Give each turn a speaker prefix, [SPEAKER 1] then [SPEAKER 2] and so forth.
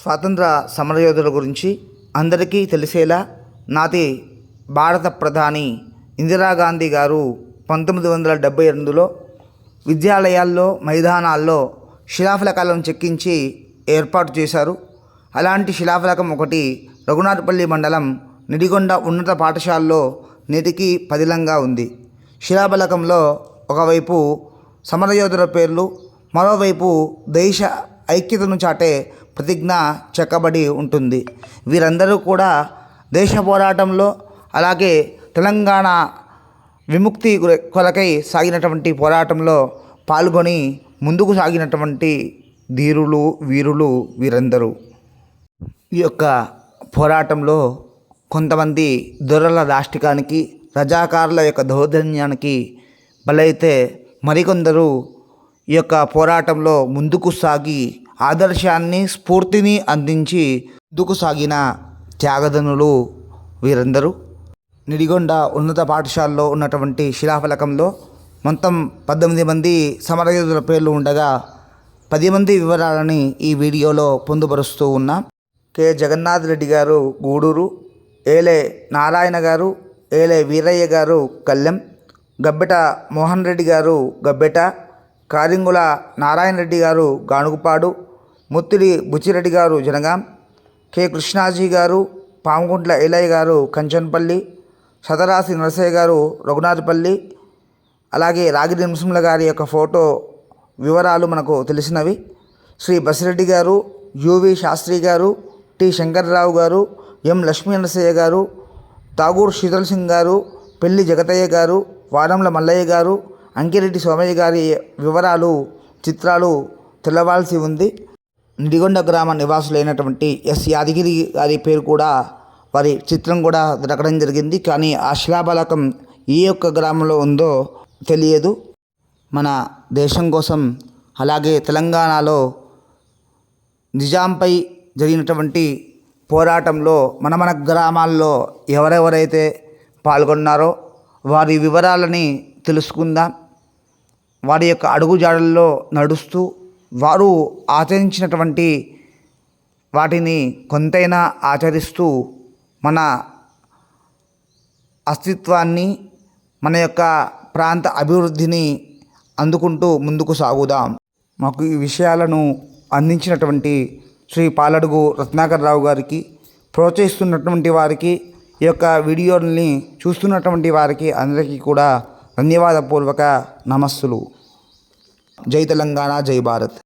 [SPEAKER 1] స్వాతంత్ర సమరయోధుల గురించి అందరికీ తెలిసేలా నాటి భారత ప్రధాని ఇందిరాగాంధీ గారు పంతొమ్మిది వందల డెబ్బై ఎనిమిదిలో విద్యాలయాల్లో మైదానాల్లో శిలాఫలకాలను చెక్కించి ఏర్పాటు చేశారు. అలాంటి శిలాఫలకం ఒకటి రఘునాథపల్లి మండలం నిడిగొండ ఉన్నత పాఠశాలలో నేటికి పదిలంగా ఉంది. శిలాఫలకంలో ఒకవైపు సమరయోధుల పేర్లు మరోవైపు దేశ ఐక్యతను చాటే ప్రతిజ్ఞ చెక్కబడి ఉంటుంది. వీరందరూ కూడా దేశ పోరాటంలో అలాగే తెలంగాణ విముక్తి కొలకై కొరకై సాగినటువంటి పోరాటంలో పాల్గొని ముందుకు సాగినటువంటి ధీరులు వీరులు వీరందరూ. ఈ యొక్క పోరాటంలో కొంతమంది దొరల దాష్టికానికి రజాకారుల యొక్క దౌర్జన్యానికి బలైతే మరికొందరు ఈ యొక్క పోరాటంలో ముందుకు సాగి ఆదర్శాన్ని స్ఫూర్తిని అందించి ముందుకు సాగిన త్యాగదనులు వీరందరూ. నిడిగొండ ఉన్నత పాఠశాలలో ఉన్నటువంటి శిలాఫలకంలో మొత్తం పద్దెనిమిది మంది సమరయోధుల పేర్లు ఉండగా పది మంది వివరాలని ఈ వీడియోలో పొందుపరుస్తూ ఉన్నాం. కె. జగన్నాథ్ రెడ్డి గారు గూడూరు ఏలే నారాయణ గారు ఏలే వీరయ్య గారు కల్లెం గబ్బెట మోహన్ రెడ్డి గారు గబ్బెట కారింగుల నారాయణ రెడ్డి గారు గానుగుపాడు ముత్తిడి బుచ్చిరెడ్డి గారు జనగాం కె. కృష్ణాజీ గారు పాముకుంట్ల ఏలయ్య గారు కంచన్పల్లి సదరాశి నరసయ్య గారు రఘునాథపల్లి అలాగే రాగిరి నరసింహుల గారి యొక్క ఫోటో వివరాలు మనకు తెలిసినవి. శ్రీ బసిరెడ్డి గారు యువి శాస్త్రి గారు టి. శంకర్రావు గారు ఎం. లక్ష్మీ నరసయ్య గారు తాగూర్ శీతల్ సింగ్ గారు పెళ్ళి జగతయ్య గారు వారంల మల్లయ్య గారు అంకిరెడ్డి సోమయ్య గారి వివరాలు చిత్రాలు తెలవాల్సి ఉంది. నిడిగొండ గ్రామ నివాసులైనటువంటి ఎస్ యాదగిరి గారి పేరు కూడా వారి చిత్రం కూడా దొరకడం జరిగింది. కానీ ఆ శిలాబలకం ఏ యొక్క గ్రామంలో ఉందో తెలియదు. మన దేశం కోసం అలాగే తెలంగాణలో నిజాంపై జరిగినటువంటి పోరాటంలో మన మన గ్రామాల్లో ఎవరెవరైతే పాల్గొన్నారో వారి వివరాలని తెలుసుకుందాం. వారి యొక్క అడుగుజాడల్లో నడుస్తూ వారు ఆచరించినటువంటి వాటిని కొంతైనా ఆచరిస్తూ మన అస్తిత్వాన్ని మన యొక్క ప్రాంత అభివృద్ధిని అందుకుంటూ ముందుకు సాగుదాం. మాకు ఈ విషయాలను అందించినటువంటి శ్రీ పాలడుగు రత్నాకర్ రావు గారికి ప్రోత్సహిస్తున్నటువంటి వారికి ఈ యొక్క వీడియోని చూస్తున్నటువంటి వారికి అందరికీ కూడా ధన్యవాదపూర్వక నమస్సులు. జై తెలంగాణ జై భారత్.